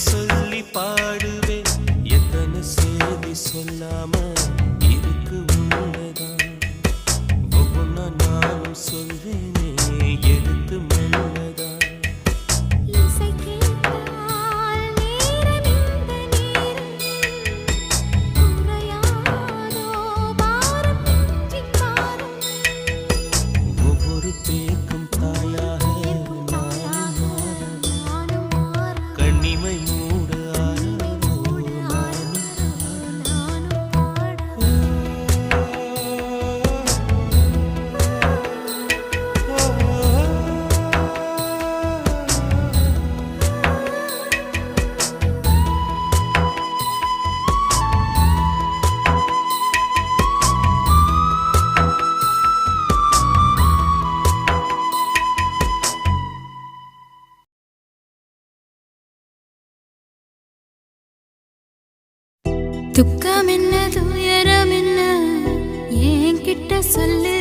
so துக்கம் என்ன துயரம் என்ன ஏன் கிட்ட சொல்லு.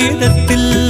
காகிதத்தில்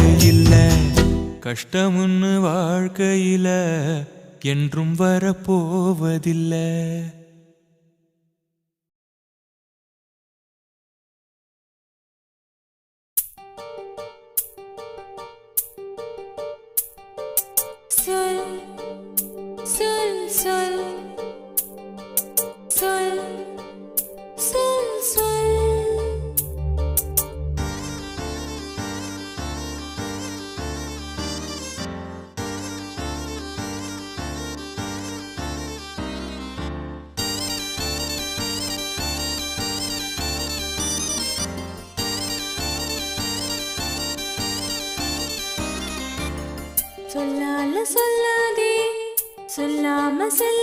கஷ்டமுன்னு வாழ்க்கையில என்றும் வரப்போவதில்லை. சொல்லாதே. சொல்லாம சொல்லாதே